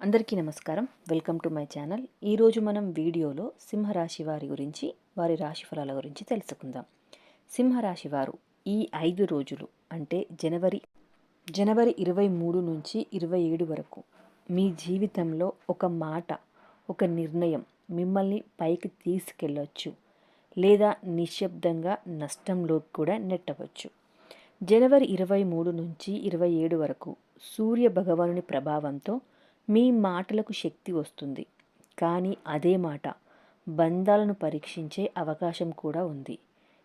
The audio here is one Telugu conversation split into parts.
అందరికీ నమస్కారం. Welcome to my channel. ఈరోజు మనం వీడియోలో సింహరాశి వారి గురించి వారి రాశి ఫలాల గురించి తెలుసుకుందాం. సింహరాశి వారు ఈ ఐదు రోజులు అంటే జనవరి జనవరి ఇరవై మూడు నుంచి ఇరవై ఏడు వరకు మీ జీవితంలో ఒక మాట ఒక నిర్ణయం మిమ్మల్ని పైకి తీసుకెళ్ళొచ్చు. లేదా నిశ్శబ్దంగా నష్టంలోకి కూడా నెట్టవచ్చు. జనవరి ఇరవై మూడు నుంచి ఇరవై ఏడు వరకు సూర్య భగవానుని ప్రభావంతో మీ మాటలకు శక్తి వస్తుంది. కానీ అదే మాట బంధాలను పరీక్షించే అవకాశం కూడా ఉంది.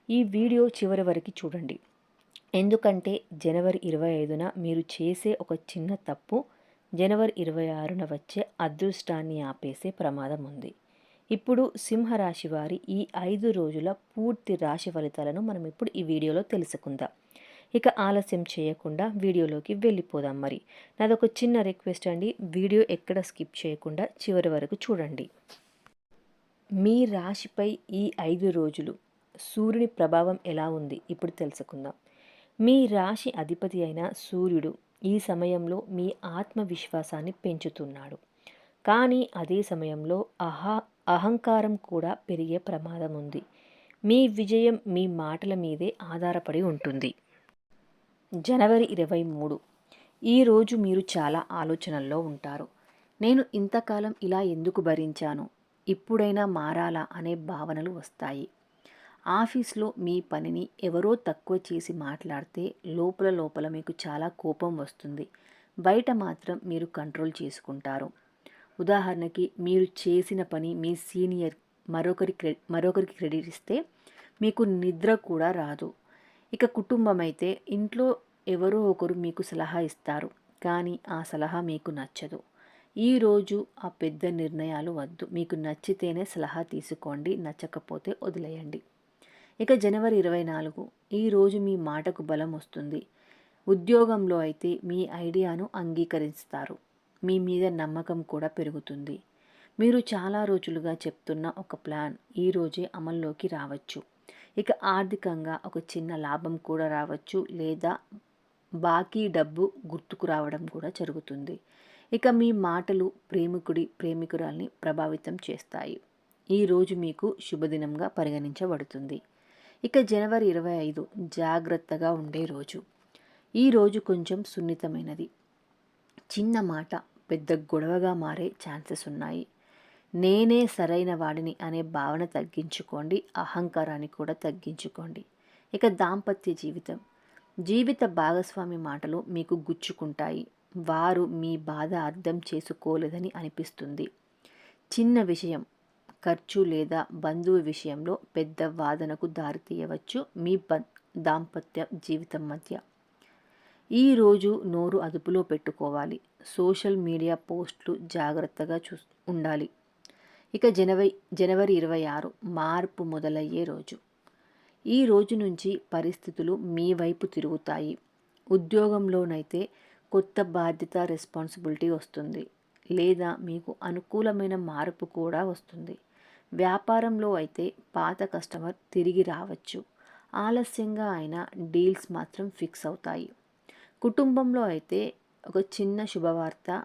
ఈ వీడియో చివరి వరకు చూడండి. ఎందుకంటే జనవరి ఇరవై ఐదున మీరు చేసే ఒక చిన్న తప్పు జనవరి ఇరవై ఆరున వచ్చే అదృష్టాన్ని ఆపేసే ప్రమాదం ఉంది. ఇప్పుడు సింహరాశి వారి ఈ ఐదు రోజుల పూర్తి రాశి ఫలితాలను మనం ఇప్పుడు ఈ వీడియోలో తెలుసుకుందాం. ఇక ఆలస్యం చేయకుండా వీడియోలోకి వెళ్ళిపోదాం మరి. నాదొక చిన్న రిక్వెస్ట్ అండి. వీడియో ఎక్కడ స్కిప్ చేయకుండా చివరి వరకు చూడండి. మీ రాశిపై ఈ ఐదు రోజులు సూర్యుని ప్రభావం ఎలా ఉంది? ఇప్పుడు తెలుసుకుందాం. మీ రాశి అధిపతి అయిన సూర్యుడు ఈ సమయంలో మీ ఆత్మవిశ్వాసాన్ని పెంచుతున్నాడు. కానీ అదే సమయంలో అహా అహంకారం కూడా పెరిగే ప్రమాదం ఉంది. మీ విజయం మీ మాటల మీదే ఆధారపడి ఉంటుంది. జనవరి ఇరవై మూడు. ఈరోజు మీరు చాలా ఆలోచనల్లో ఉంటారు. నేను ఇంతకాలం ఇలా ఎందుకు భరించాను? ఇప్పుడైనా మారాలా అనే భావనలు వస్తాయి. ఆఫీస్లో మీ పనిని ఎవరో తక్కువ చేసి మాట్లాడితే లోపల లోపల మీకు చాలా కోపం వస్తుంది. బయట మాత్రం మీరు కంట్రోల్ చేసుకుంటారు. ఉదాహరణకి మీరు చేసిన పని మీ సీనియర్ మరొకరి క్రె మరొకరికి క్రెడిట్ ఇస్తే మీకు నిద్ర కూడా రాదు. ఇక కుటుంబం అయితే ఇంట్లో ఎవరో ఒకరు మీకు సలహా ఇస్తారు. కానీ ఆ సలహా మీకు నచ్చదు. ఈరోజు ఆ పెద్ద నిర్ణయాలు వద్దు. మీకు నచ్చితేనే సలహా తీసుకోండి. నచ్చకపోతే వదిలేయండి. ఇక జనవరి ఇరవై నాలుగు ఈరోజు మీ మాటకు బలం వస్తుంది. ఉద్యోగంలో అయితే మీ ఐడియాను అంగీకరిస్తారు. మీ మీద నమ్మకం కూడా పెరుగుతుంది. మీరు చాలా రోజులుగా చెప్తున్న ఒక ప్లాన్ ఈరోజే అమల్లోకి రావచ్చు. ఇక ఆర్థికంగా ఒక చిన్న లాభం కూడా రావచ్చు లేదా బాకీ డబ్బు గుర్తుకు రావడం కూడా జరుగుతుంది. ఇక మీ మాటలు ప్రేమికుడి ప్రేమికురాల్ని ప్రభావితం చేస్తాయి. ఈరోజు మీకు శుభదినంగా పరిగణించబడుతుంది. ఇక జనవరి ఇరవై ఐదు జాగ్రత్తగా ఉండే రోజు. ఈ రోజు కొంచెం సున్నితమైనది. చిన్న మాట పెద్ద గొడవగా మారే ఛాన్సెస్ ఉన్నాయి. నేనే సరైన వాడిని అనే భావన తగ్గించుకోండి అహంకారాన్ని కూడా తగ్గించుకోండి. ఇక దాంపత్య జీవితం. జీవిత భాగస్వామి మాటలు మీకు గుచ్చుకుంటాయి. వారు మీ బాధ అర్థం చేసుకోలేదని అనిపిస్తుంది. చిన్న విషయం ఖర్చు లేదా బంధువు విషయంలో పెద్ద వాదనకు దారితీయవచ్చు మీ దాంపత్య జీవితం మధ్య. ఈరోజు నోరు అదుపులో పెట్టుకోవాలి. సోషల్ మీడియా పోస్టులు జాగ్రత్తగా చూ ఉండాలి. ఇక జనవరి జనవరి ఇరవై ఆరు మార్పు మొదలయ్యే రోజు. ఈ రోజు నుంచి పరిస్థితులు మీ వైపు తిరుగుతాయి. ఉద్యోగంలోనైతే కొత్త బాధ్యత రెస్పాన్సిబిలిటీ వస్తుంది. లేదా మీకు అనుకూలమైన మార్పు కూడా వస్తుంది. వ్యాపారంలో అయితే పాత కస్టమర్ తిరిగి రావచ్చు. ఆలస్యంగా అయినా డీల్స్ మాత్రం ఫిక్స్ అవుతాయి. కుటుంబంలో అయితే ఒక చిన్న శుభవార్త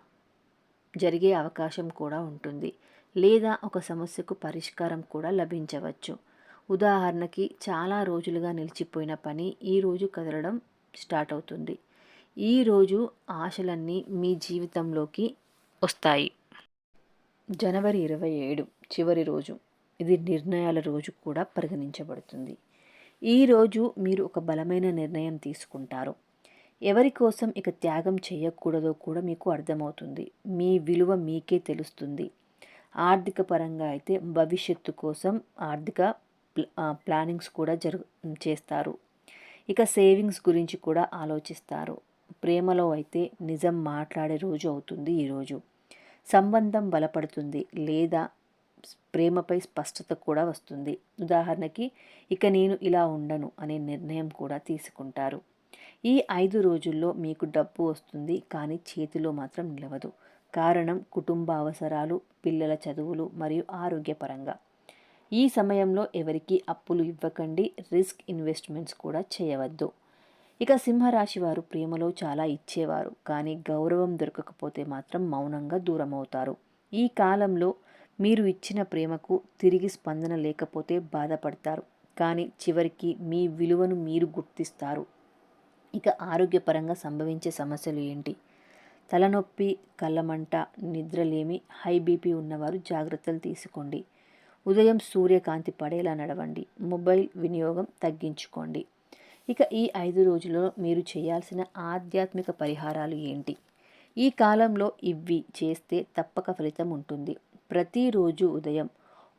జరిగే అవకాశం కూడా ఉంటుంది. లేదా ఒక సమస్యకు పరిష్కారం కూడా లభించవచ్చు. ఉదాహరణకి చాలా రోజులుగా నిలిచిపోయిన పని ఈరోజు కదలడం స్టార్ట్ అవుతుంది. ఈరోజు ఆశలన్నీ మీ జీవితంలోకి వస్తాయి. జనవరి ఇరవై ఏడు చివరి రోజు. ఇది నిర్ణయాల రోజు కూడా పరిగణించబడుతుంది. ఈరోజు మీరు ఒక బలమైన నిర్ణయం తీసుకుంటారు. ఎవరి కోసం ఇక త్యాగం చేయకూడదో కూడా మీకు అర్థమవుతుంది. మీ విలువ మీకే తెలుస్తుంది. ఆర్థిక పరంగా అయితే భవిష్యత్తు కోసం ఆర్థిక ప్లానింగ్స్ కూడా జరుగు చేస్తారు. ఇక సేవింగ్స్ గురించి కూడా ఆలోచిస్తారు. ప్రేమలో అయితే నిజం మాట్లాడే రోజు అవుతుంది ఈరోజు సంబంధం బలపడుతుంది లేదా ప్రేమపై స్పష్టత కూడా వస్తుంది. ఉదాహరణకి ఇక నేను ఇలా ఉండను అనే నిర్ణయం కూడా తీసుకుంటారు. ఈ ఐదు రోజుల్లో మీకు డబ్బు వస్తుంది కానీ చేతిలో మాత్రం నిలవదు. కారణం కుటుంబ అవసరాలు పిల్లల చదువులు మరియు ఆరోగ్యపరంగా. ఈ సమయంలో ఎవరికి అప్పులు ఇవ్వకండి రిస్క్ ఇన్వెస్ట్మెంట్స్ కూడా చేయవద్దు. ఇక సింహరాశి వారు ప్రేమలో చాలా ఇచ్చేవారు కానీ గౌరవం దొరకకపోతే మాత్రం మౌనంగా దూరం అవుతారు ఈ కాలంలో మీరు ఇచ్చిన ప్రేమకు తిరిగి స్పందన లేకపోతే బాధపడతారు కానీ చివరికి మీ విలువను మీరు గుర్తిస్తారు. ఇక ఆరోగ్యపరంగా సంభవించే సమస్యలు ఏంటి? తలనొప్పి కళ్ళమంట నిద్రలేమి హై బీపీ ఉన్నవారు జాగ్రత్తలు తీసుకోండి. ఉదయం సూర్యకాంతి పడేలా నడవండి. మొబైల్ వినియోగం తగ్గించుకోండి. ఇక ఈ ఐదు రోజుల్లో మీరు చేయాల్సిన ఆధ్యాత్మిక పరిహారాలు ఏంటి? ఈ కాలంలో ఇవి చేస్తే తప్పక ఫలితం ఉంటుంది. ప్రతిరోజు ఉదయం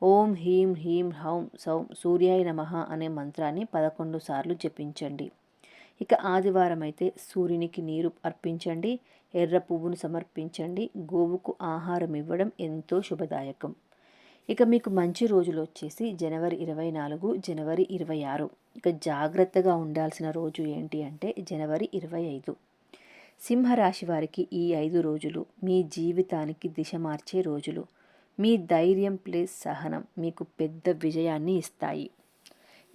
ఓం హీం హీం హౌం సౌం సూర్యాయ నమ అనే మంత్రాన్ని పదకొండు సార్లు జపించండి. ఇక ఆదివారం అయితే సూర్యునికి నీరు అర్పించండి ఎర్ర పువ్వును సమర్పించండి గోవుకు ఆహారం ఇవ్వడం ఎంతో శుభదాయకం. ఇక మీకు మంచి రోజులు వచ్చేసి జనవరి ఇరవై నాలుగు జనవరి ఇరవై ఆరు. ఇక జాగ్రత్తగా ఉండాల్సిన రోజు ఏంటి అంటే జనవరి ఇరవై ఐదు. సింహరాశి వారికి ఈ ఐదు రోజులు మీ జీవితానికి దిశ మార్చే రోజులు. మీ ధైర్యం ప్లేస్ సహనం మీకు పెద్ద విజయాన్ని ఇస్తాయి.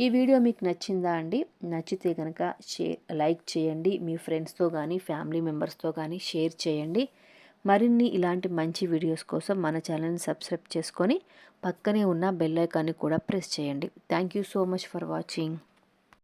ఈ వీడియో మీకు నచ్చిందా అండి? నచ్చితే కనుక షేర్ లైక్ చేయండి. మీ ఫ్రెండ్స్తో కానీ ఫ్యామిలీ మెంబర్స్తో కానీ షేర్ చేయండి. మరిన్ని ఇలాంటి మంచి వీడియోస్ కోసం మన ఛానల్ని సబ్స్క్రైబ్ చేసుకొని పక్కనే ఉన్న బెల్ ఐకాన్ని కూడా ప్రెస్ చేయండి. Thank you so much for watching.